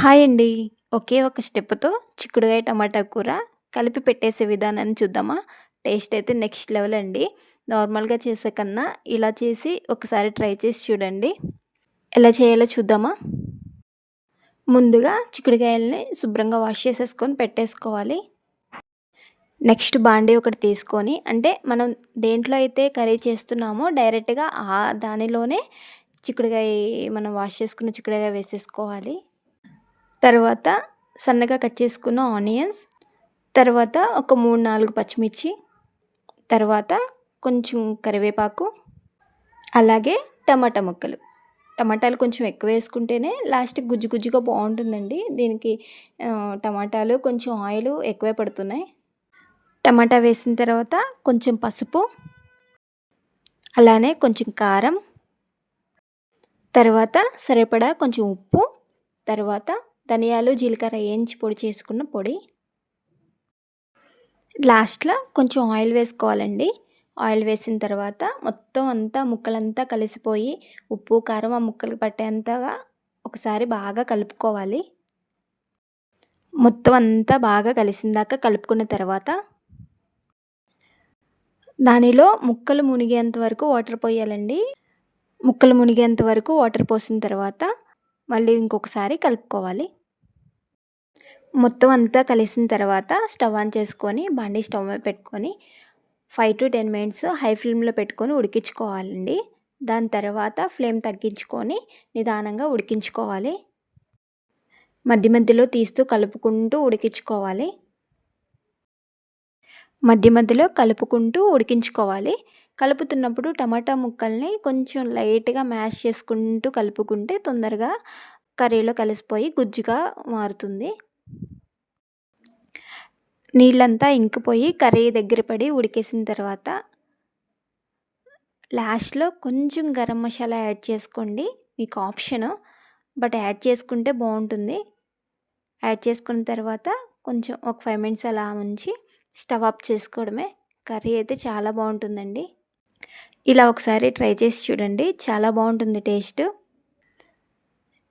Hi అండి. ఒకే ఒక స్టెప్‌తో చిక్కుడుగాయ టమాటా కూర కలిపి పెట్టేసే విధానాన్ని చూద్దామా? టేస్ట్ అయితే నెక్స్ట్ లెవెల్ అండి. నార్మల్‌గా చేసే కన్నా ఇలా చేసి ఒకసారి ట్రై చేసి చూడండి. ఎలా చేయాలో చూద్దామా? ముందుగా చిక్కుడుకాయల్ని శుభ్రంగా వాష్ చేసేసుకొని పెట్టేసుకోవాలి. నెక్స్ట్ బాండీ ఒకటి తీసుకొని అంటే మనం దేంట్లో అయితే కర్రీ చేస్తున్నామో డైరెక్ట్‌గా ఆ దానిలోనే చిక్కుడుగాయ మనం వాష్ చేసుకున్న చిక్కుడుగాయ వేసేసుకోవాలి. తర్వాత సన్నగా కట్ చేసుకున్న ఆనియన్స్ తర్వాత ఒక మూడు నాలుగు పచ్చిమిర్చి తర్వాత కొంచెం కరివేపాకు అలాగే టమాటా ముక్కలు. టమాటాలు కొంచెం ఎక్కువ వేసుకుంటేనే లాస్ట్ గుజ్జు గుజ్జుగా బాగుంటుందండి. దీనికి టమాటాలు కొంచెం ఆయిల్ ఎక్కువే పడుతున్నాయి. టమాటా వేసిన తర్వాత కొంచెం పసుపు అలానే కొంచెం కారం తర్వాత సరిపడా కొంచెం ఉప్పు తర్వాత ధనియాలు జీలకర్ర వేయించి పొడి చేసుకున్న పొడి. లాస్ట్లో కొంచెం ఆయిల్ వేసుకోవాలండి. ఆయిల్ వేసిన తర్వాత మొత్తం అంతా ముక్కలంతా కలిసిపోయి ఉప్పు కారం ఆ ముక్కలకు పట్టేంతగా ఒకసారి బాగా కలుపుకోవాలి. మొత్తం అంతా బాగా కలిసిందాక కలుపుకున్న తర్వాత దానిలో ముక్కలు మునిగేంత వరకు వాటర్ పోయాలండి. ముక్కలు మునిగేంత వరకు వాటర్ పోసిన తర్వాత మళ్ళీ ఇంకొకసారి కలుపుకోవాలి. మొత్తం అంతా కలిసిన తర్వాత స్టవ్ ఆన్ చేసుకొని బండి స్టవ్ మీద పెట్టుకొని five to ten minutes high ఫ్లేమ్లో పెట్టుకొని ఉడికించుకోవాలండి. దాని తర్వాత ఫ్లేమ్ తగ్గించుకొని నిదానంగా ఉడికించుకోవాలి. మధ్య మధ్యలో తీస్తూ కలుపుకుంటూ ఉడికించుకోవాలి. మధ్య మధ్యలో కలుపుకుంటూ ఉడికించుకోవాలి. కలుపుతున్నప్పుడు టమాటా ముక్కల్ని కొంచెం లైట్గా మ్యాష్ చేసుకుంటూ కలుపుకుంటే తొందరగా కర్రీలో కలిసిపోయి గుజ్జుగా మారుతుంది. నీళ్ళంతా ఇంకిపోయి కర్రీ దగ్గర పడి ఉడికేసిన తర్వాత లాస్ట్లో కొంచెం గరం మసాలా యాడ్ చేసుకోండి. మీకు ఆప్షన్. బట్ యాడ్ చేసుకుంటే బాగుంటుంది. యాడ్ చేసుకున్న తర్వాత కొంచెం ఒక ఫైవ్ మినిట్స్ అలా ఉంచి స్టవ్ ఆఫ్ చేసుకోవడమే. కర్రీ అయితే చాలా బాగుంటుందండి. ఇలా ఒకసారి ట్రై చేసి చూడండి. చాలా బాగుంటుంది టేస్ట్.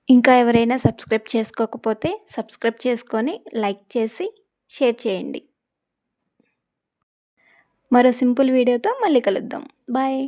ఇంకా ఎవరైనా సబ్స్క్రైబ్ చేసుకోకపోతే సబ్స్క్రైబ్ చేసుకొని లైక్ చేసి షేర్ చేయండి. మరో సింపుల్ వీడియోతో మళ్ళీ కలుద్దాం. బాయ్.